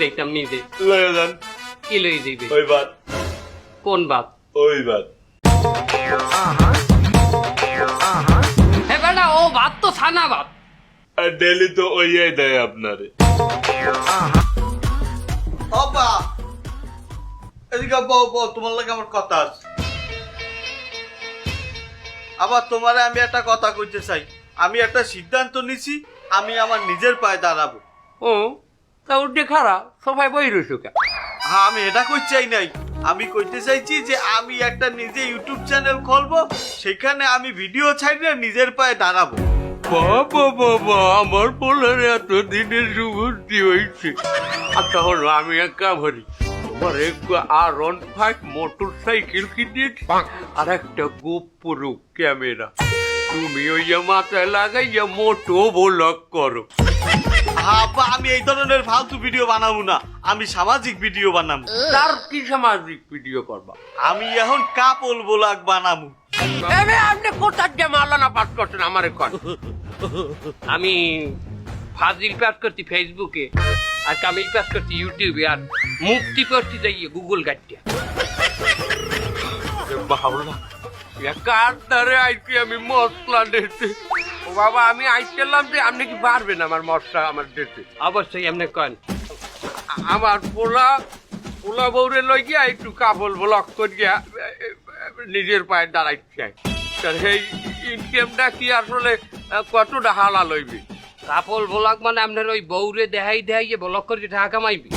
যাইতাম নিজে। লয়ে যান। কি লই যাইবে? ওই বাদ। কোন ওই বাদ। হে বেটা ও তো ছানা আর ডেলি তো ওইয়াই দেয় আপনারে। অপা এদিকে বউ বউ তোমার লাগে আমার কথা আছে। আবার তোমারে আমি একটা কথা কইতে চাই। আমি একটা সিদ্ধান্ত নিছি আমি আমার নিজের পায়ে দাঁড়াবো। ও তা উঠে খারাপ সবাই বই রইছো কে হ্যাঁ আমি এটা কই চাই নাই। আমি কইতে চাইছি যে আমি একটা নিজে ইউটিউব চ্যানেল খুলবো সেখানে আমি ভিডিও ছাড়লে নিজের পায়ে দাঁড়াবো। বাবা বাবা আমার পোলার এত দিনের সুবুদ্ধি হয়েছে আচ্ছা হলো আমি এক করি তোমার একটু আর ওয়ান ফাইভ মোটর সাইকেল কিনেছি আর একটা গোপুরো ক্যামেরা তুমি ওই মাথায় লাগাইয়া মোটো ব্লগ করো। আব্বা আমি এই ধরনের ফালতু ভিডিও বানাবো না। আমি সামাজিক ভিডিও বানাবো। তার কি সামাজিক ভিডিও করবা? আমি এখন কাপল ব্লগ বানাবো। এবে আপনি কোথার যে মালানা পাস করছেন আমার কর আমি ফাজিল পাস করছি ফেসবুকে আর কামিল পাস করছি ইউটিউবে আর মুক্তি করছি যাইয়ে গুগল গাড়িয়া বাবলা কার দ্বারে আইছি আমি মশলা ডেতে ও বাবা আমি আইছিলাম যে আপনি কি পারবেন আমার মশলা আমার ডেতে অবশ্যই আপনি কন। আমার পোলা পোলা বউরে লই গিয়া একটু কাপড় ব্লক করিয়া নিজের পায়ে দাঁড়াইছে। তার সেই ইনকামটা কি আসলে কতটা হালা লইবি কাপড় ব্লক মানে আপনার ওই বউরে দেখাই দেখাই ব্লক করে টাকা কামাইবি?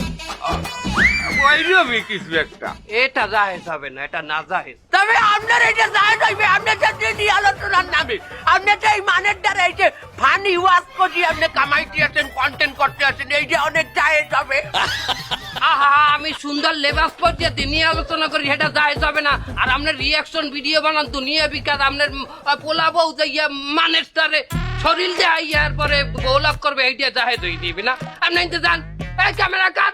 ওইরকমই কিছু একটা? এটা জাহেজ হবে না এটা না জাহেজ। তবে আপনার এটা জায়েজ হইবে আপনার যে নিয়ে আলোচনার নামে আপনি যে এই মানের দ্বারা এই যে ফানি ওয়াজ করি আপনি কামাইতে আছেন কন্টেন্ট করতে আছেন এই যে অনেক হবে। আহা আমি সুন্দর লেবাস পর্যায়ে নিয়ে আলোচনা করি সেটা যায় যাবে না। আর আপনার রিয়াকশন ভিডিও বানান দুনিয়া বিকাশ আপনার পোলা বউ যাইয়া মানের স্টারে শরীর দেয় ইয়ার পরে বৌলাভ করবে এইটা যাহে তুই দিবি না। আপনি জান এই ক্যামেরা কাট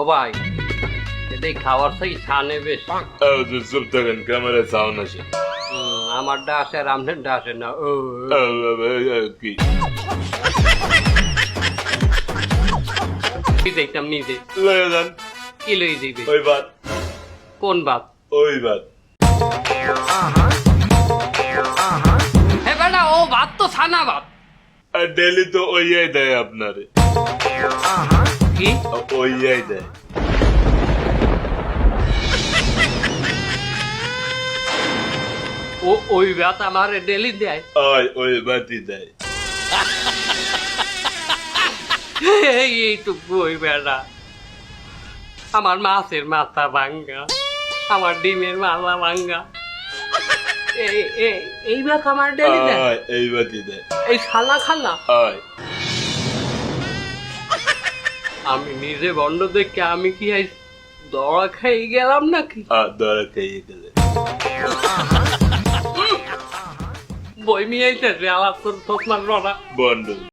ও ভাই এটাই খাওয়ার সেই ছানে বেশ। আহ, চুপ থাকেন ক্যামেরা আছে হুম, আমারটা আসে আর আসে না ও আহ, আহ, আহ, কি দেখতাম নিজে। লয়ে যান। কি লই দিবে ওই বাদ। কোন বাপ ওই বাদ। হে বেটা ও ভাত তো ছানা ভাত আর ডেলি তো ওইয়াই দেয় আপনারে। কি? ওইয়াই দেয় ও ওই ভাত আমার ডেলি দেয়। ওই ওই বাতি দেয়। এইটুকু ওই বেটা আমার মাছের মাথা ভাঙ্গা আমার ডিমের মাথা ভাঙ্গা। এই- এই- এই ভাত আমার ডেলি দেয়। ওই এই বাতি দেয়। এই খালা খালা। ওই। আমি নিজে বন্ধ দেখে আমি কি দড়া খেয়ে গেলাম নাকি? দড়া খাই খেয়ে গেলে। বই নিয়ে আইতেছে আলাপ তোর লড়া বন্ডল